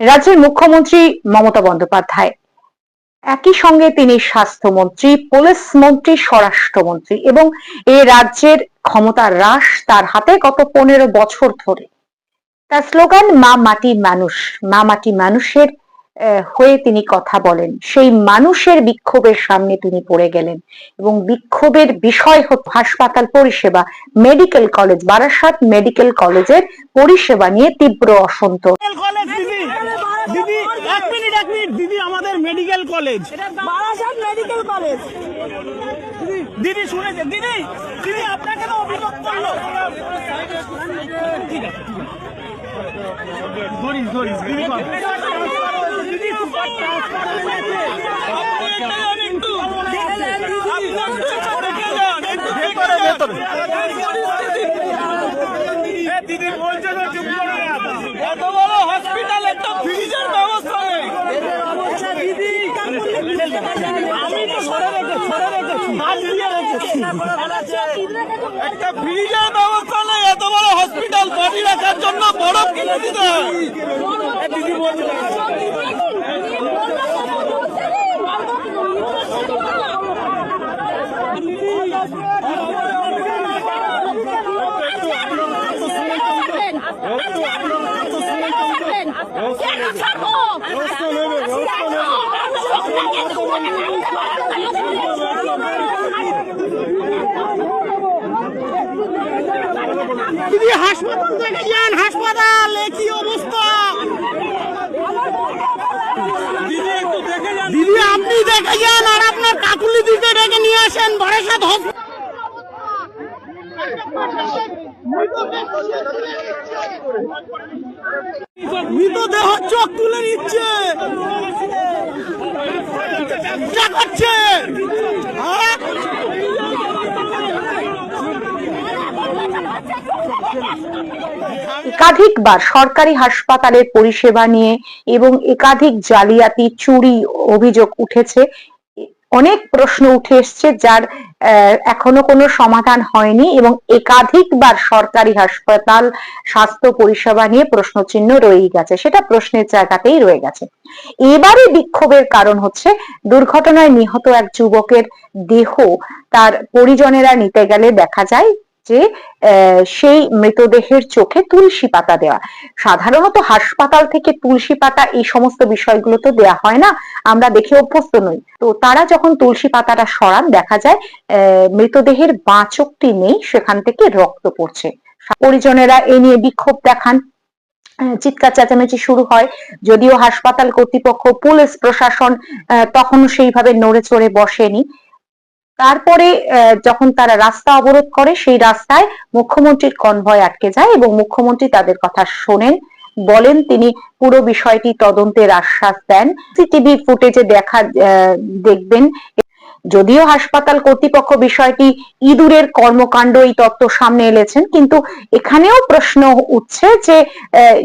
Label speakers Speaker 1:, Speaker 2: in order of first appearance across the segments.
Speaker 1: রাজ্যের মুখ্যমন্ত্রী মমতা বন্দ্যোপাধ্যায়। একই সঙ্গে তিনি স্বাস্থ্যমন্ত্রী, পুলিশ মন্ত্রী, স্বরাষ্ট্রমন্ত্রী এবং এই রাজ্যের ক্ষমতা হ্রাস তার হাতে গত পনেরো বছর ধরে। তার স্লোগান, মা মাটি মানুষ মা মাটি মানুষের হয়ে তিনি কথা বলেন। সেই মানুষের বিক্ষোভের সামনে তিনি পড়ে গেলেন এবং বিক্ষোভের বিষয় হচ্ছে হাসপাতাল পরিষেবা মেডিকেল কলেজ বারাসাত মেডিকেল কলেজের পরিষেবা নিয়ে তীব্র অসন্তোষ
Speaker 2: মেডিকেল দিদি দিদি এক মিনিট এক মিনিট দিদি আমাদের medical college
Speaker 3: Barasat medical college
Speaker 2: দিদি শুনেছে দিদি দিদি আপনাকে তো অভিযোগ করল। ঠিক আছে, ঠিক আছে। ধরিস ধরিস দিদি কর। দিদি ভেতরে। দিদি বলছে তো চুপ করে এত বড় হসপিটাল একটা ফ্রিজের ব্যবস্থা নেই। আমি তো সরে রেখেছি সরে রেখেছি হাত দিয়ে রেখেছি একটা ফ্রিজের ব্যবস্থা নেই এত বড় হসপিটাল বডি রাখার জন্য বরফ কিনে দিতে দিদি বলছে। দিদি হাসপাতাল দেখে যান হাসপাতাল কি অবস্থা? দিদি আপনি দেখে যান আর আপনার কাকুলি দিকে ডেকে নিয়ে আসেন বারাসাত হসপিটাল মৃতদেহ চোখ তুলে নিচ্ছে হ্যাঁ?
Speaker 1: একাধিকবার সরকারি হাসপাতালের পরিষেবা নিয়ে এবং একাধিক জালিয়াতি, চুরি অভিযোগ উঠেছে অনেক প্রশ্ন উঠে এসছে যার এখনও কোনো সমাধান হয়নি এবং একাধিকবার সরকারি হাসপাতাল স্বাস্থ্য পরিষেবা নিয়ে প্রশ্ন চিহ্ন রয়েই গেছে। সেটা প্রশ্নের জায়গাতেই রয়ে গেছে। এবারে বিক্ষোভের কারণ হচ্ছে দুর্ঘটনায় নিহত এক যুবকের দেহ তার পরিজনেরা নিতে গেলে দেখা যায় যে সেই মৃতদেহের চোখে তুলসী পাতা দেওয়া। সাধারণত হাসপাতাল থেকে তুলসী পাতা এই সমস্ত বিষয়গুলো তো দেয়া হয় না আমরা দেখে অভ্যস্ত নই। তো তারা যখন তুলসী পাতাটা সরান দেখা যায় মৃতদেহের বাঁ নেই সেখান থেকে রক্ত পড়ছে। পরিজনেরা এ নিয়ে বিক্ষোভ দেখান। চিৎকার চেঁচামেচি শুরু হয়। যদিও হাসপাতাল কর্তৃপক্ষ পুলিশ প্রশাসন আহ, তখনও সেইভাবে নড়ে চড়ে বসেনি। তারপরে যখন তারা রাস্তা অবরোধ করে, সেই রাস্তায় মুখ্যমন্ত্রীর কনভয় আটকে যায় এবং মুখ্যমন্ত্রী তাদের কথা শোনেন। বলেন তিনি পুরো বিষয়টি তদন্তের আশ্বাস দেন। সিসিটিভি ফুটেজে দেখা দেখবেন। যদিও হাসপাতাল কর্তৃপক্ষ বিষয়টি ইঁদুরের কর্মকাণ্ড এই তত্ত্ব সামনে এনেছেন, কিন্তু এখানেও প্রশ্ন উঠছে যে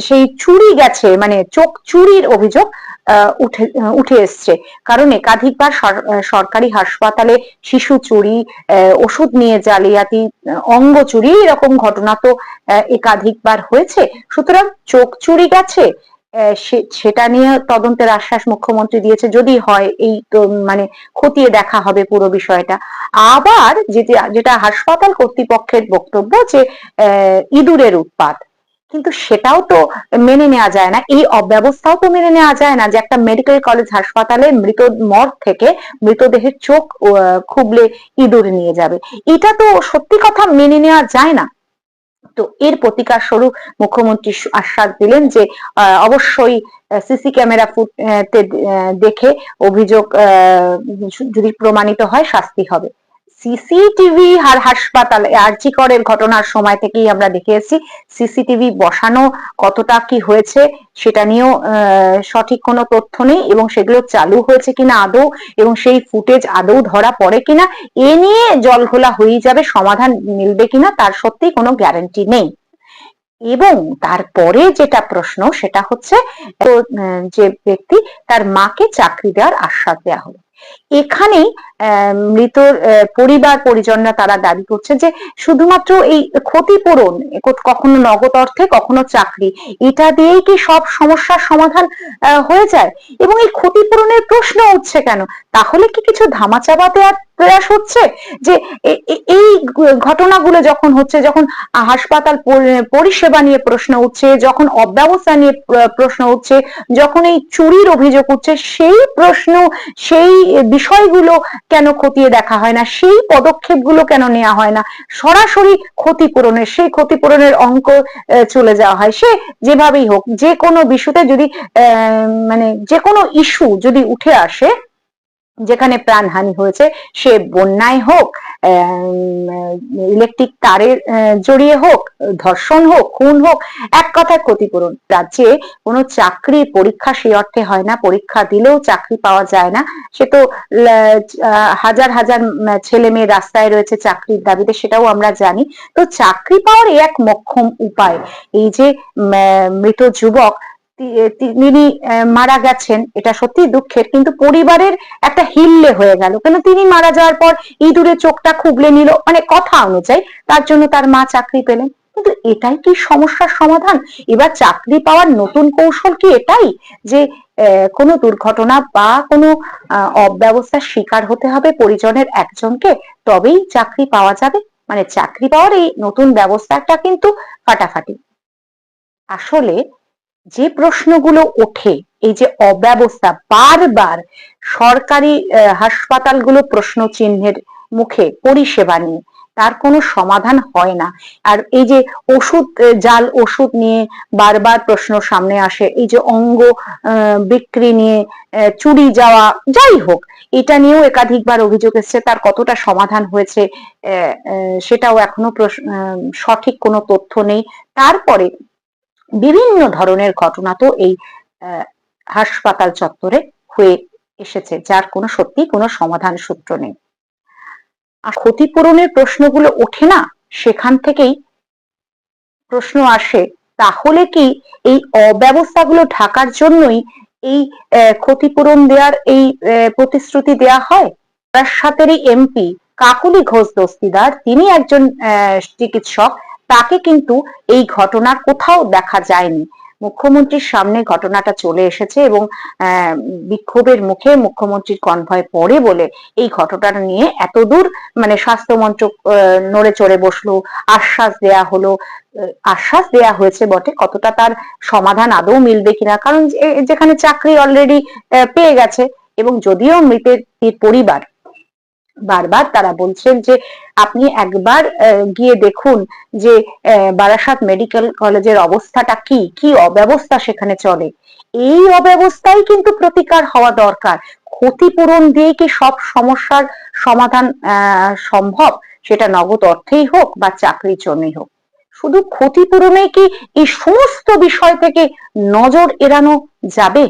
Speaker 1: সেই চুরি গেছে মানে চোখ চুরির অভিযোগ উঠে উঠে এসছে। কারণ একাধিকবার সরকারি হাসপাতালে শিশু চুরি ওষুধ নিয়ে জালিয়াতি অঙ্গ চুরি এরকম ঘটনা তো একাধিকবার হয়েছে। সুতরাং চোখ চুরি গেছে সেটা নিয়ে তদন্তের আশ্বাস মুখ্যমন্ত্রী দিয়েছে। যদি হয়, এই তো মানে খতিয়ে দেখা হবে পুরো বিষয়টা। আবার যেটা হাসপাতাল কর্তৃপক্ষের বক্তব্য যে ইঁদুরের উৎপাত কিন্তু সেটাও তো মেনে নেওয়া যায় না। এই অব্যবস্থাও তো মেনে নেওয়া যায় না যে একটা মেডিকেল কলেজ হাসপাতালে মৃত মর থেকে মৃতদেহের চোখ খুবলে ইঁদুর নিয়ে যাবে। এটা তো সত্যি কথা মেনে নেওয়া যায় না। তো এর প্রতিকার স্বরূপ মুখ্যমন্ত্রী আশ্বাস দিলেন যে অবশ্যই সিসি ক্যামেরা ফুটে দেখে অভিযোগ যদি প্রমাণিত হয় শাস্তি হবে। সিসিটিভি আর হাসপাতাল আরজি করের ঘটনার সময় থেকেই আমরা দেখে এসেছি। সিসিটিভি বসানো কতটা কি হয়েছে সেটা নিয়েও সঠিক কোনো তথ্য নেই এবং সেগুলো চালু হয়েছে কিনা আদৌ এবং সেই ফুটেজ আদৌ ধরা পড়ে কিনা, এ নিয়ে জল ঘোলা হয়ে যাবে, সমাধান মিলবে কিনা তার সত্যি কোনো গ্যারান্টি নেই। এবং তারপরে যেটা প্রশ্ন সেটা হচ্ছে যে ব্যক্তি তার মাকে চাকরি দেওয়ার আশ্বাস দেওয়া হলো। এখানেই মৃতর পরিবার পরিজনরা তারা দাবি করছে যে শুধুমাত্র এই ক্ষতিপূরণ কখনো নগদ অর্থে, কখনো চাকরি, এটা দিয়েই কি সব সমস্যার সমাধান হয়ে যায়? এবং এই ক্ষতিপূরণের প্রশ্ন উঠছে কেন? তাহলে কি কিছু ধামাচাপা দেওয়ার প্রয়াস হচ্ছে? যে এই ঘটনাগুলো যখন হচ্ছে, যখন হাসপাতাল পরিষেবা নিয়ে প্রশ্ন উঠছে, যখন অব্যবস্থা নিয়ে প্র- প্রশ্ন উঠছে, যখন এই চুরির অভিযোগ উঠছে, সেই প্রশ্ন, সেই বিষয়গুলো কেন খতিয়ে দেখা হয় না? সেই পদক্ষেপগুলো কেন নেওয়া হয় না? সরাসরি ক্ষতিপূরণের, সেই ক্ষতিপূরণের অঙ্ক চলে যাওয়া হয়। সে যেভাবেই হোক, যে কোনো বিষয়তে যদি মানে যে কোনো ইস্যু যদি উঠে আসে যেখানে প্রাণহানি হয়েছে, সে বন্যায় হোক ইলেকট্রিক তারের জড়িয়ে হোক, ধর্ষণ হোক, খুন হোক, এক কথায় ক্ষতিপূরণ। রাজ্যে কোনো চাকরি পরীক্ষা সেই অর্থে হয় না, পরীক্ষা দিলেও চাকরি পাওয়া যায় না। সে তো হাজার হাজার ছেলে মেয়ে রাস্তায় রয়েছে চাকরির দাবিতে, সেটাও আমরা জানি। তো চাকরি পাওয়ার এক মক্ষম উপায়। এই যে মৃত যুবক তিনি মারা গেছেন, এটা সত্যি দুঃখের। কিন্তু পরিবারের একটা হিল্লে হয়ে গেল। কেন তিনি মারা যাওয়ার পর ইঁদুরে চোখটা খুবলে নিল মানে কথা অনুযায়ী তার জন্য তার মা চাকরি পেলেন। কিন্তু এটাই কি সমস্যার সমাধান? এবার চাকরি পাওয়ার নতুন কৌশল কি এটাই? যে কোনো দুর্ঘটনা বা কোনো অব্যবস্থার শিকার হতে হবে পরিজনের একজনকে, তবেই চাকরি পাওয়া যাবে। মানে চাকরি পাওয়ার এই নতুন ব্যবস্থাটা কিন্তু ফাটাফাটি। আসলে যে প্রশ্নগুলো ওঠে, এই যে অব্যবস্থা, বারবার সরকারি হাসপাতালগুলো প্রশ্ন চিহ্নের মুখে পরিষেবা নিয়ে, তার কোনো সমাধান হয় না। আর এই যে ওষুধ জাল ওষুধ নিয়ে বারবার প্রশ্ন সামনে আসে, এই যে অঙ্গ বিক্রি নিয়ে চুরি যাওয়া, যাই হোক, এটা নিয়েও একাধিকবার অভিযোগ এসছে, তার কতটা সমাধান হয়েছে সেটাও এখনও সঠিক কোনো তথ্য নেই। তারপরে বিভিন্ন ধরনের ঘটনা তো এই হাসপাতাল চত্বরে হয়ে এসেছে, যার কোনো সত্যি কোনো সমাধান সূত্র নেই। আর ক্ষতিপূরণের প্রশ্নগুলো ওঠে না, সেখান থেকেই প্রশ্ন আসে, তাহলে কি এই অব্যবস্থাগুলো ঢাকার জন্যই এই ক্ষতিপূরণ দেওয়ার এই প্রতিশ্রুতি দেয়া হয়? তার সাথেরই এমপি কাকুলি ঘোষ দস্তিদার, তিনি একজন চিকিৎসক তাকে কিন্তু এই ঘটনা কোথাও দেখা যায়নি। মুখ্যমন্ত্রীর সামনে ঘটনাটা চলে এসেছে এবং বিক্ষোভের মুখে মুখ্যমন্ত্রীর কনভয় পড়ে বলে এই ঘটনাটা নিয়ে এতদূর মানে স্বাস্থ্য মন্ত্রক নড়ে চড়ে বসল, আশ্বাস দেয়া হলো আশ্বাস দেয়া হয়েছে বটে কতটা তার সমাধান আদৌ মিলবে কিনা। কারণ যেখানে চাকরি অলরেডি পেয়ে গেছে এবং যদিও মৃতের পরিবার বারবার তারা বলছেন যে আপনি একবার গিয়ে দেখুন যে বারাসাত মেডিকেল কলেজের অবস্থাটা কি কি অব্যবস্থা সেখানে চলে। এই অব্যবস্থাই কিন্তু প্রতিকার হওয়া দরকার। ক্ষতিপূরণ দিয়ে কি সব সমস্যার সমাধান সম্ভব? সেটা নগদ অর্থেই হোক বা চাকরির জন্যই হোক। শুধু ক্ষতিপূরণে কি এই সমস্ত বিষয় থেকে নজর এড়ানো যাবে?